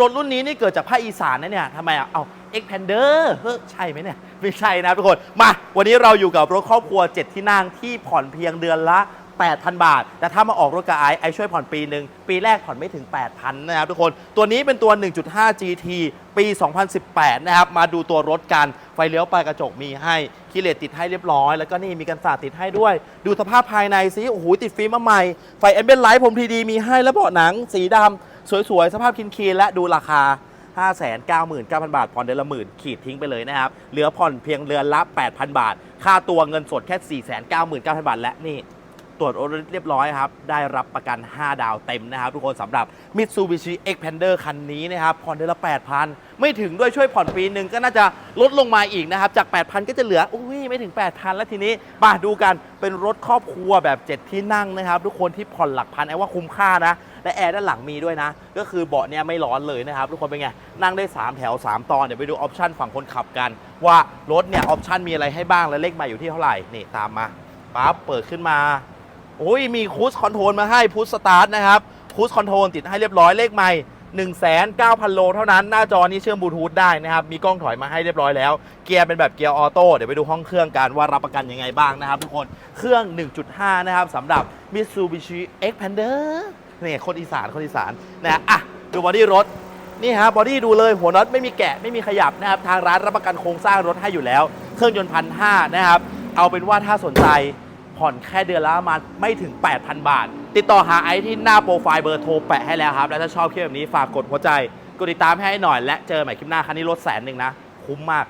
รถรุ่นนี้นี่เกิดจากภาคอีสานนะเนี่ยทำไมอะเอาเอ็กแพนเดอร์เฮ้ยใช่ไหมเนี่ย ไม่ใช่นะทุกคน มา วันนี้เราอยู่กับรถครอบครัว 7 ที่นั่งที่ผ่อนเพียงเดือนละ 8,000 บาท แต่ถ้ามาออกรถกับไอซ์ไอซ์ช่วยผ่อนปีหนึ่ง ปีแรกผ่อนไม่ถึง 8,000 นะครับทุกคน ตัวนี้เป็นตัว 1.5 GT ปี 2018 นะครับ มาดูตัวรถกัน ไฟเลี้ยวปลายกระจกมีให้คีเลตติดให้เรียบร้อย แล้วก็นี่มีกันศาสตร์ติดให้ด้วย ดูสภาพภายในซิโอ้โห ติดฟิล์มมาใหม่ ไฟเอ็นเบนไลท์ผมทีดีมีให้ แล้วเบาะหนังสีดำ สวยๆ สภาพคินคีนและดูราคา 599,000 บาท ผ่อนเดือนละหมื่นขีดทิ้งไปเลยนะครับ เหลือผ่อนเพียงเดือนละ 8,000 บาท ค่าตัวเงินสดแค่ 499,000 บาท และนี่ตรวจโอรเรียบร้อยครับ ได้รับประกัน 5 ดาวเต็มนะครับทุกคนสำหรับ Mitsubishi Xpander คันนี้นะครับ ผ่อนเดือนละ 8,000 ไม่ถึงด้วยช่วยผ่อนปีหนึ่งก็น่าจะลดลงมาอีกนะครับ จาก 8,000 ก็จะเหลือ อุ้ยไม่ถึง 8,000 แล้วทีนี้มาดูกันเป็นรถครอบครัวแบบ 7 ที่นั่งนะครับ ทุกคนที่ผ่อนหลักพันไอ้ว่าคุ้มค่านะ และแอร์ด้านหลังมีด้วยนะ ก็คือเบาะเนี่ยไม่ร้อนเลยนะครับทุกคนเป็นไง นั่งได้ 3 แถว 3 ตอน เดี๋ยวไปดูออปชันฝั่งคนขับกัน ว่ารถเนี่ยออปชันมีอะไรให้บ้างและเลขใหม่อยู่ที่เท่าไหร่ นี่ตามมาปั๊บเปิดขึ้นมาโอ้ยมีคูสคอนโทรลมาให้พุชสตาร์ทนะครับคูสคอนโทรลติดให้เรียบร้อยเลขใหม่1 9 0 0 0 โลเท่านั้น หน้าจอนี้เชื่อมบลูทูธได้นะครับ มีกล้องถอยมาให้เรียบร้อยแล้ว เกียร์เป็นแบบเกียร์ออโต้ เดี๋ยวไปดูห้องเครื่องกันว่ารับประกันยังไงบ้างนะครับทุกคน เครื่อง 1.5 นะครับสำหรับ Mitsubishi Xpander นี่คนอีสานคนอีสานนะอะดูบอดี้รถนี่ฮะบอดี้ดูเลยหัวน็อตไม่มีแกะไม่มีขยับนะครับทางร้านรับประกันโครงสร้างรถให้อยู่แล้ว เครื่องยนต์พันห้านะครับเอาเป็นว่าถ้าสนใจผ่อนแค่เดือนละประมาณไม่ถึง 8,000 บาท ติดต่อหาไอซ์ที่หน้าโปรไฟล์เบอร์โทรแปะให้แล้วครับ และถ้าชอบคลิปแบบนี้ฝากกดหัวใจ กดติดตามให้หน่อยและเจอใหม่คลิปหน้าคันนี้ลดแสนหนึ่งนะ คุ้มมาก